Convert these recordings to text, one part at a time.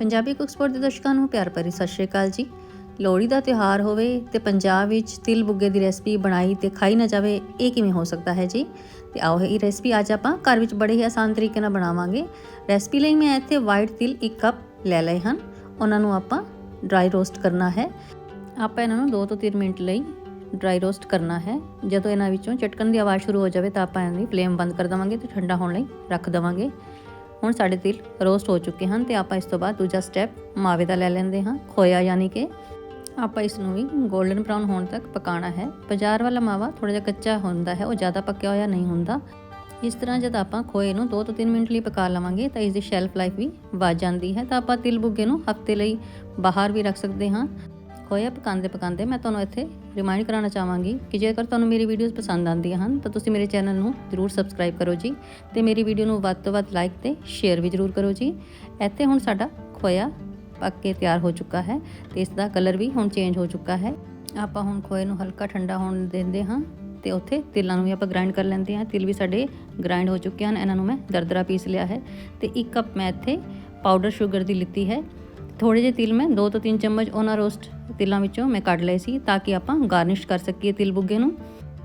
ਪੰਜਾਬੀ ਕੁਕਸਪੋਰਟ ਦੇ ਦਰਸ਼ਕਾਂ ਨੂੰ ਪਿਆਰ ਭਰੀ ਸਤਿ ਸ਼੍ਰੀ ਅਕਾਲ ਜੀ। ਲੋਹੜੀ ਦਾ ਤਿਉਹਾਰ ਹੋਵੇ ਤੇ ਪੰਜਾਬ ਵਿੱਚ ਤਿਲ ਬੁੱਗੇ ਦੀ ਰੈਸਪੀ ਬਣਾਈ ਤੇ ਖਾਈ ਨਾ ਜਾਵੇ, ਇਹ ਕਿਵੇਂ ਹੋ ਸਕਦਾ ਹੈ ਜੀ? ਤੇ ਆਓ ਇਹ ਰੈਸਪੀ ਅੱਜ ਆਪਾਂ ਘਰ ਵਿੱਚ ਬੜੇ ਹੀ ਆਸਾਨ ਤਰੀਕੇ ਨਾਲ ਬਣਾਵਾਂਗੇ। ਰੈਸਪੀ ਲਈ ਮੈਂ ਇੱਥੇ ਵਾਈਟ ਤਿਲ 1 ਕੱਪ ਲੈ ਲਏ ਹਨ। ਉਹਨਾਂ ਨੂੰ ਆਪਾਂ ਡਰਾਈ ਰੋਸਟ ਕਰਨਾ ਹੈ। ਆਪਾਂ ਇਹਨਾਂ ਨੂੰ 2 ਤੋਂ 3 ਮਿੰਟ ਲਈ ਡਰਾਈ ਰੋਸਟ ਕਰਨਾ ਹੈ। ਜਦੋਂ ਇਹਨਾਂ ਵਿੱਚੋਂ ਚਟਕਣ ਦੀ ਆਵਾਜ਼ ਸ਼ੁਰੂ ਹੋ ਜਾਵੇ ਤਾਂ ਆਪਾਂ ਇਹਨਾਂ ਦੀ ਫਲੇਮ ਬੰਦ ਕਰ ਦੇਵਾਂਗੇ ਤੇ ਠੰਡਾ ਹੋਣ ਲਈ ਰੱਖ ਦੇਵਾਂਗੇ। ਹੁਣ ਸਾਡੇ ਤਿਲ ਰੋਸਟ ਹੋ ਚੁੱਕੇ ਹਨ ਤੇ ਆਪਾਂ ਇਸ ਤੋਂ ਬਾਅਦ ਦੂਜਾ ਸਟੈਪ ਮਾਵੇ ਦਾ ਲੈ ਲੈਂਦੇ ਹਾਂ, ਖੋਇਆ ਯਾਨੀ ਕਿ ਆਪਾਂ ਇਸ ਨੂੰ ਵੀ 골ਡਨ ਬ੍ਰਾਊਨ ਹੋਣ ਤੱਕ ਪਕਾਉਣਾ ਹੈ। ਬਾਜ਼ਾਰ ਵਾਲਾ ਮਾਵਾ ਥੋੜਾ ਜਿਹਾ ਕੱਚਾ ਹੁੰਦਾ ਹੈ, ਉਹ ਜ਼ਿਆਦਾ ਪੱਕਿਆ ਹੋਇਆ ਨਹੀਂ ਹੁੰਦਾ। ਇਸ ਤਰ੍ਹਾਂ ਜਦ ਆਪਾਂ ਖੋਏ ਨੂੰ 2 ਤੋਂ 3 ਮਿੰਟ ਲਈ ਪਕਾ ਲਵਾਂਗੇ ਤਾਂ ਇਸ ਦੀ ਸ਼ੈਲਫ ਲਾਈਫ ਵੀ ਵੱਧ ਜਾਂਦੀ ਹੈ। ਤਾਂ ਆਪਾਂ ਤਿਲ ਬੁੱਗੇ ਨੂੰ ਹਫ਼ਤੇ ਲਈ ਬਾਹਰ ਵੀ ਰੱਖ ਸਕਦੇ ਹਾਂ। ਖੋਇਆ ਪਕਾਉਂਦੇ ਪਕਾਉਂਦੇ, ਮੈਂ ਤੁਹਾਨੂੰ ਇੱਥੇ ਰਿਮਾਈਂਡ ਕਰਾਉਣਾ ਚਾਹਾਂਗੀ ਕਿ ਜੇਕਰ ਤੁਹਾਨੂੰ ਮੇਰੀ ਵੀਡੀਓਜ਼ ਪਸੰਦ ਆਉਂਦੀਆਂ ਹਨ, ਤਾਂ ਤੁਸੀਂ ਮੇਰੇ ਚੈਨਲ ਨੂੰ ਜ਼ਰੂਰ ਸਬਸਕ੍ਰਾਈਬ ਕਰੋ ਜੀ ਤੇ ਮੇਰੀ ਵੀਡੀਓ ਨੂੰ ਵੱਧ ਤੋਂ ਵੱਧ ਲਾਈਕ ਤੇ ਸ਼ੇਅਰ ਵੀ ਜ਼ਰੂਰ ਕਰੋ ਜੀ। ਇੱਥੇ ਹੁਣ ਸਾਡਾ ਖੋਇਆ ਪੱਕ ਕੇ ਤਿਆਰ ਹੋ ਚੁੱਕਾ ਹੈ ਤੇ ਇਸ ਦਾ ਕਲਰ ਵੀ ਹੁਣ ਚੇਂਜ ਹੋ ਚੁੱਕਾ ਹੈ। ਆਪਾਂ ਹੁਣ ਖੋਏ ਨੂੰ ਹਲਕਾ ਠੰਡਾ ਹੋਣ ਦਿੰਦੇ ਹਾਂ ਤੇ ਉੱਥੇ ਤਿਲਾਂ ਨੂੰ ਵੀ ਆਪਾਂ ਗ੍ਰਾਈਂਡ ਕਰ ਲੈਂਦੇ ਹਾਂ। ਤਿਲ ਵੀ ਸਾਡੇ ਗ੍ਰਾਈਂਡ ਹੋ ਚੁੱਕੇ ਹਨ, ਇਹਨਾਂ ਨੂੰ ਮੈਂ ਦਰਦਰਾ ਪੀਸ ਲਿਆ ਹੈ ਤੇ 1 ਕੱਪ ਮੈਂ ਇੱਥੇ ਪਾਊਡਰ ਸ਼ੂਗਰ ਦੀ ਲਿੱਤੀ ਹੈ। ਥੋੜੇ ਜਿਹੇ ਤਿਲ ਮੈਂ 2 ਤੋਂ 3 ਚਮਚ ਉਹਨਾਂ ਰੋਸਟ ਤਿਲਾਂ ਵਿੱਚੋਂ ਮੈਂ ਕੱਢ ਲਏ ਸੀ ਤਾਂ ਕਿ ਆਪਾਂ ਗਾਰਨਿਸ਼ ਕਰ ਸਕੀਏ ਤਿਲ ਬੁੱਗੇ ਨੂੰ।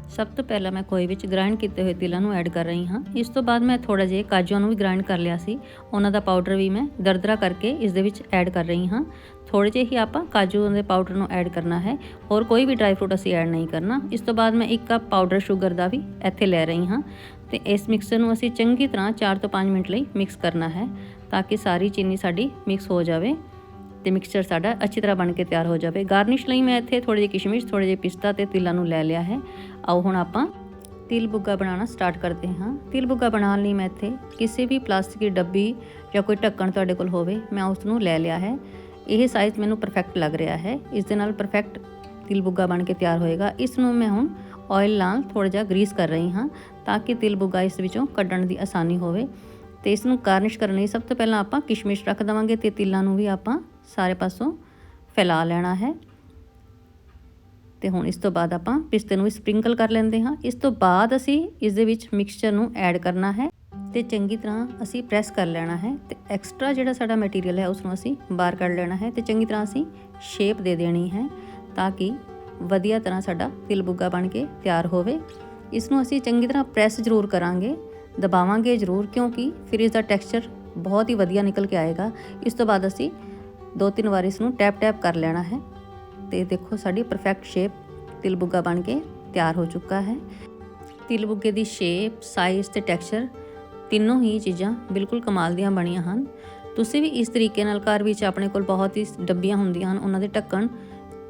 ਸਭ ਤੋਂ ਪਹਿਲਾਂ ਮੈਂ ਖੋਏ ਵਿੱਚ ਗ੍ਰਾਈਂਡ ਕੀਤੇ ਹੋਏ ਤਿਲਾਂ ਨੂੰ ਐਡ ਕਰ ਰਹੀ ਹਾਂ। ਇਸ ਤੋਂ ਬਾਅਦ ਮੈਂ ਥੋੜਾ ਜਿਹਾ ਕਾਜੂਆਂ ਨੂੰ ਵੀ ਗ੍ਰਾਈਂਡ ਕਰ ਲਿਆ ਸੀ। ਉਹਨਾਂ ਦਾ ਪਾਊਡਰ ਵੀ ਮੈਂ ਦਰਦਰਾ ਕਰਕੇ ਇਸ ਦੇ ਵਿੱਚ ਐਡ ਕਰ ਰਹੀ ਹਾਂ। ਥੋੜੇ ਜਿਹੇ ਹੀ ਆਪਾਂ ਕਾਜੂ ਦੇ ਪਾਊਡਰ ਨੂੰ ਐਡ ਕਰਨਾ ਹੈ। ਹੋਰ ਕੋਈ ਵੀ ਡਰਾਈ ਫਰੂਟ ਅਸੀਂ ਐਡ ਨਹੀਂ ਕਰਨਾ। ਇਸ ਤੋਂ ਬਾਅਦ ਮੈਂ 1 ਕੱਪ ਪਾਊਡਰ ਸ਼ੂਗਰ ਦਾ ਵੀ ਇੱਥੇ ਲੈ ਰਹੀ ਹਾਂ। ਤੇ ਇਸ ਮਿਕਸਰ ਨੂੰ ਅਸੀਂ ਚੰਗੀ ਤਰ੍ਹਾਂ 4 ਤੋਂ 5 ਮਿੰਟ ਲਈ ਮਿਕਸ ਕਰਨਾ ਹੈ ਤਾਂ ਕਿ ਸਾਰੀ ਚੀਨੀ ਸਾਡੀ ਮਿਕਸ ਹੋ ਜਾਵੇ। ਤੇ ਮਿਕਸਚਰ ਸਾਡਾ ਅੱਛੀ ਤਰ੍ਹਾਂ ਬਣ ਕੇ ਤਿਆਰ ਹੋ ਜਾਵੇ। ਗਾਰਨਿਸ਼ ਲਈ ਮੈਂ ਇੱਥੇ ਥੋੜੇ ਜਿਹੇ ਕਿਸ਼ਮਿਸ਼ ਥੋੜੇ ਜਿਹੇ ਪਿਸਤਾ ਤੇ ਤਿਲਾਂ ਨੂੰ ਲੈ ਲਿਆ ਹੈ। ਆਓ ਹੁਣ ਆਪਾਂ ਤਿਲ ਬੁੱਗਾ ਬਣਾਉਣਾ ਸਟਾਰਟ ਕਰਦੇ ਹਾਂ। ਤਿਲ ਬੁੱਗਾ ਬਣਾਉਣ ਲਈ ਮੈਂ ਇੱਥੇ ਕਿਸੇ ਵੀ ਪਲਾਸਟਿਕ ਦੀ ਡੱਬੀ ਜਾਂ ਕੋਈ ਢੱਕਣ ਤੁਹਾਡੇ ਕੋਲ ਹੋਵੇ, ਮੈਂ ਉਸ ਨੂੰ ਲੈ ਲਿਆ ਹੈ। ਇਹ ਸਾਈਜ਼ ਮੈਨੂੰ ਪਰਫੈਕਟ ਲੱਗ ਰਿਹਾ ਹੈ। ਇਸ ਦੇ ਨਾਲ ਪਰਫੈਕਟ ਤਿਲ ਬੁੱਗਾ ਬਣ ਕੇ ਤਿਆਰ ਹੋਏਗਾ। ਇਸ ਨੂੰ ਮੈਂ ਹੁਣ ਆਇਲ ਨਾਲ ਥੋੜਾ ਜਿਹਾ ਗਰੀਸ ਕਰ ਰਹੀ ਹਾਂ ਤਾਂ ਕਿ ਤਿਲ ਬੁੱਗਾ ਇਸ ਵਿੱਚੋਂ ਕੱਢਣ ਦੀ ਆਸਾਨੀ ਹੋਵੇ। ਤੇ ਇਸ ਨੂੰ ਗਾਰਨਿਸ਼ ਕਰਨ ਲਈ ਸਭ ਤੋਂ ਪਹਿਲਾਂ ਆਪਾਂ ਕਿਸ਼ਮਿਸ਼ ਰੱਖ ਦਵਾਂਗੇ ਤੇ ਤਿਲਾਂ ਨੂੰ ਵੀ ਆਪਾਂ ਸਾਰੇ ਪਾਸੋਂ ਫੈਲਾ ਲੈਣਾ ਹੈ। ਤੇ ਹੁਣ ਇਸ ਤੋਂ ਬਾਅਦ ਆਪਾਂ ਪਿਸਤੇ ਨੂੰ ਵੀ ਸਪ੍ਰਿੰਕਲ ਕਰ ਲੈਂਦੇ ਹਾਂ। ਇਸ ਤੋਂ ਬਾਅਦ ਅਸੀਂ ਇਸ ਦੇ ਵਿੱਚ ਮਿਕਸਚਰ ਨੂੰ ਐਡ ਕਰਨਾ ਹੈ ਤੇ ਚੰਗੀ ਤਰ੍ਹਾਂ ਅਸੀਂ ਪ੍ਰੈਸ ਕਰ ਲੈਣਾ ਹੈ ਤੇ ਐਕਸਟਰਾ ਜਿਹੜਾ ਸਾਡਾ ਮਟੀਰੀਅਲ ਹੈ ਉਸ ਨੂੰ ਅਸੀਂ ਬਾਹਰ ਕੱਢ ਲੈਣਾ ਹੈ ਤੇ ਚੰਗੀ ਤਰ੍ਹਾਂ ਅਸੀਂ ਸ਼ੇਪ ਦੇ ਦੇਣੀ ਹੈ ਤਾਂ ਕਿ ਵਧੀਆ ਤਰ੍ਹਾਂ ਸਾਡਾ ਤਿਲ ਬੁੱਗਾ ਬਣ ਕੇ ਤਿਆਰ ਹੋਵੇ। ਇਸ ਨੂੰ ਅਸੀਂ ਚੰਗੀ ਤਰ੍ਹਾਂ ਪ੍ਰੈਸ ਜ਼ਰੂਰ ਕਰਾਂਗੇ, ਦਬਾਵਾਂਗੇ ਜ਼ਰੂਰ ਕਿਉਂਕਿ ਫਿਰ ਇਸ ਦਾ ਟੈਕਸਚਰ ਬਹੁਤ ਹੀ ਵਧੀਆ ਨਿਕਲ ਕੇ ਆਏਗਾ। ਇਸ ਤੋਂ ਬਾਅਦ ਅਸੀਂ ਦੋ ਤਿੰਨ ਵਾਰ ਇਸ ਨੂੰ ਟੈਪ ਟੈਪ ਕਰ ਲੈਣਾ ਹੈ। ਤੇ ਦੇਖੋ ਸਾਡੀ ਪਰਫੈਕਟ ਸ਼ੇਪ ਤਿਲ ਬੁੱਗਾ ਬਣ ਕੇ ਤਿਆਰ ਹੋ ਚੁੱਕਾ ਹੈ। ਤਿਲ ਬੁੱਗੇ ਦੀ ਸ਼ੇਪ ਸਾਈਜ਼ ਤੇ ਟੈਕਸਚਰ ਤਿੰਨੋਂ ਹੀ ਚੀਜ਼ਾਂ ਬਿਲਕੁਲ ਕਮਾਲ ਦੀਆਂ ਬਣੀਆਂ ਹਨ। ਤੁਸੀਂ ਵੀ ਇਸ ਤਰੀਕੇ ਨਾਲ ਘਰ ਵਿੱਚ ਆਪਣੇ ਕੋਲ ਬਹੁਤ ਹੀ ਡੱਬੀਆਂ ਹੁੰਦੀਆਂ ਹਨ, ਉਹਨਾਂ ਦੇ ਢੱਕਣ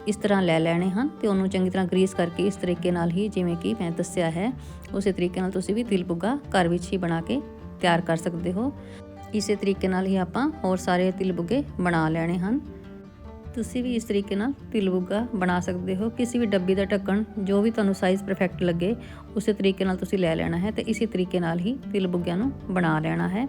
ਇਸ ਤਰ੍ਹਾਂ ਲੈ ਲੈਣੇ ਹਨ ਤੇ ਉਹਨੂੰ ਚੰਗੀ ਤਰ੍ਹਾਂ ਗਰੀਸ ਕਰਕੇ ਇਸ ਤਰੀਕੇ ਨਾਲ ਹੀ ਜਿਵੇਂ ਕਿ ਮੈਂ ਦੱਸਿਆ ਹੈ, ਉਸੇ ਤਰੀਕੇ ਨਾਲ ਤੁਸੀਂ ਵੀ ਤਿਲ ਬੁੱਗਾ ਘਰ ਵਿੱਚ ਹੀ ਬਣਾ ਕੇ ਤਿਆਰ ਕਰ ਸਕਦੇ ਹੋ। ਇਸੇ ਤਰੀਕੇ ਨਾਲ ਹੀ ਆਪਾਂ ਹੋਰ ਸਾਰੇ ਤਿਲ ਬੁੱਗੇ ਬਣਾ ਲੈਣੇ ਹਨ। ਤੁਸੀਂ ਵੀ ਇਸ ਤਰੀਕੇ ਨਾਲ ਤਿਲ ਬੁੱਗਾ ਬਣਾ ਸਕਦੇ ਹੋ। ਕਿਸੇ ਵੀ ਡੱਬੀ ਦਾ ਢੱਕਣ ਜੋ ਵੀ ਤੁਹਾਨੂੰ ਸਾਈਜ਼ ਪਰਫੈਕਟ ਲੱਗੇ, ਉਸੇ ਤਰੀਕੇ ਨਾਲ ਤੁਸੀਂ ਲੈ ਲੈਣਾ ਹੈ ਤੇ ਇਸੇ ਤਰੀਕੇ ਨਾਲ ਹੀ ਤਿਲ ਬੁੱਗਿਆਂ ਨੂੰ ਬਣਾ ਲੈਣਾ ਹੈ।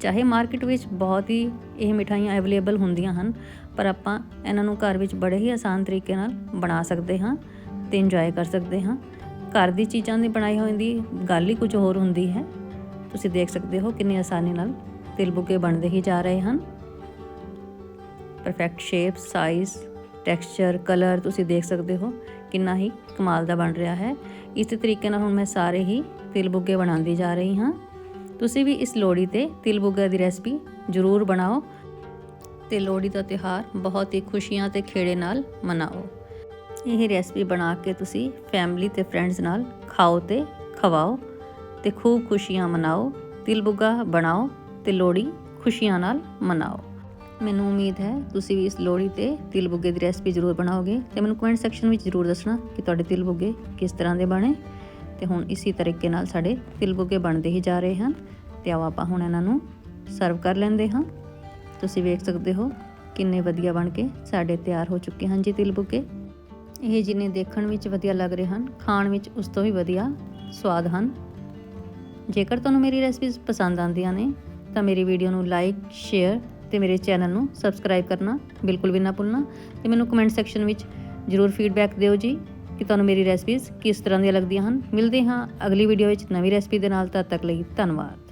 ਚਾਹੇ ਮਾਰਕੀਟ ਵਿੱਚ ਬਹੁਤ ਹੀ ਇਹ ਮਿਠਾਈਆਂ ਅਵੇਲੇਬਲ ਹੁੰਦੀਆਂ ਹਨ, ਪਰ ਆਪਾਂ ਇਹਨਾਂ ਨੂੰ ਘਰ ਵਿੱਚ ਬੜੇ ਹੀ ਆਸਾਨ ਤਰੀਕੇ ਨਾਲ ਬਣਾ ਸਕਦੇ ਹਾਂ ਤੇ ਇੰਜੋਏ ਕਰ ਸਕਦੇ ਹਾਂ। ਘਰ ਦੀ ਚੀਜ਼ਾਂ ਦੀ ਬਣਾਈ ਹੋਈ ਦੀ ਗੱਲ ਹੀ ਕੁਝ ਹੋਰ ਹੁੰਦੀ ਹੈ। ਤੁਸੀਂ ਦੇਖ ਸਕਦੇ ਹੋ ਕਿੰਨੀ ਆਸਾਨੀ ਨਾਲ ਤਿਲ ਬੁੱਗੇ ਬਣਦੇ ਹੀ ਜਾ ਰਹੇ ਹਨ। Perfect shape size texture colour ਤੁਸੀਂ ਦੇਖ ਸਕਦੇ ਹੋ ਕਿੰਨਾ ਹੀ ਕਮਾਲ ਦਾ ਬਣ ਰਿਹਾ ਹੈ। ਇਸੇ ਤਰੀਕੇ ਨਾਲ ਹੁਣ ਮੈਂ ਸਾਰੇ ਹੀ ਤਿਲ ਬੁੱਗੇ ਬਣਾਉਂਦੀ ਜਾ ਰਹੀ ਹਾਂ। ਤੁਸੀਂ ਵੀ ਇਸ ਲੋੜੀ ਤੇ ਤਿਲ ਬੁੱਗਾ ਦੀ ਰੈਸਪੀ ਜ਼ਰੂਰ ਬਣਾਓ ਤੇ ਲੋੜੀ ਦਾ ਤਿਉਹਾਰ ਬਹੁਤ ਹੀ ਖੁਸ਼ੀਆਂ ਤੇ ਖੇੜੇ ਨਾਲ ਮਨਾਓ। ਇਹ ਰੈਸਪੀ ਬਣਾ ਕੇ ਤੁਸੀਂ ਫੈਮਿਲੀ ਤੇ ਫਰੈਂਡਸ ਨਾਲ ਖਾਓ ਤੇ ਖਵਾਓ ਤੇ ਖੂਬ ਖੁਸ਼ੀਆਂ ਮਨਾਓ। ਤਿਲ ਬੁੱਗਾ ਬਣਾਓ ਤੇ ਲੋਹੜੀ ਖੁਸ਼ੀਆਂ ਨਾਲ ਮਨਾਓ। ਮੈਨੂੰ ਉਮੀਦ ਹੈ ਤੁਸੀਂ ਵੀ ਇਸ ਲੋਹੜੀ ਤੇ ਤਿਲ ਬੁੱਗੇ ਦੀ ਰੈਸਪੀ ਜ਼ਰੂਰ ਬਣਾਓਗੇ ਤੇ ਮੈਨੂੰ ਕਮੈਂਟ ਸੈਕਸ਼ਨ ਵਿੱਚ ਜ਼ਰੂਰ ਦੱਸਣਾ ਕਿ ਤੁਹਾਡੇ ਤਿਲ ਬੁੱਗੇ ਕਿਸ ਤਰ੍ਹਾਂ ਦੇ ਬਣੇ। ਤੇ ਹੁਣ ਇਸੇ ਤਰੀਕੇ ਨਾਲ ਸਾਡੇ ਤਿਲ ਬੁੱਗੇ ਬਣਦੇ ਹੀ ਜਾ ਰਹੇ ਹਨ। ਤੇ ਆਓ ਆਪਾਂ ਹੁਣ ਇਹਨਾਂ ਨੂੰ ਸਰਵ ਕਰ ਲੈਂਦੇ ਹਾਂ। ਤੁਸੀਂ ਵੇਖ ਸਕਦੇ ਹੋ ਕਿੰਨੇ ਵਧੀਆ ਬਣ ਕੇ ਸਾਡੇ ਤਿਆਰ ਹੋ ਚੁੱਕੇ ਹਨ ਜੀ ਤਿਲ ਬੁੱਗੇ। ਇਹ ਜਿੰਨੇ ਦੇਖਣ ਵਿੱਚ ਵਧੀਆ ਲੱਗ ਰਹੇ ਹਨ, ਖਾਣ ਵਿੱਚ ਉਸ ਤੋਂ ਵੀ ਵਧੀਆ ਸਵਾਦ ਹਨ। ਜੇਕਰ ਤੁਹਾਨੂੰ ਮੇਰੀ ਰੈਸਪੀਜ਼ ਪਸੰਦ ਆਉਂਦੀਆਂ ਨੇ ਤਾਂ ਮੇਰੀ ਵੀਡੀਓ ਨੂੰ ਲਾਈਕ ਸ਼ੇਅਰ ਤੇ ਮੇਰੇ ਚੈਨਲ ਨੂੰ ਸਬਸਕ੍ਰਾਈਬ ਕਰਨਾ ਬਿਲਕੁਲ ਵੀ ਨਾ ਭੁੱਲਣਾ ਤੇ ਮੈਨੂੰ ਕਮੈਂਟ ਸੈਕਸ਼ਨ ਵਿੱਚ ਜਰੂਰ ਫੀਡਬੈਕ ਦਿਓ ਜੀ ਕਿ ਤੁਹਾਨੂੰ ਮੇਰੀ ਰੈਸਪੀਜ਼ ਕਿਸ ਤਰ੍ਹਾਂ ਦੀਆਂ ਲੱਗਦੀਆਂ ਹਨ। ਮਿਲਦੇ ਹਾਂ ਅਗਲੀ ਵੀਡੀਓ ਵਿੱਚ ਨਵੀਂ ਰੈਸਪੀ ਦੇ ਨਾਲ, ਤਦ ਤੱਕ ਲਈ ਧੰਨਵਾਦ।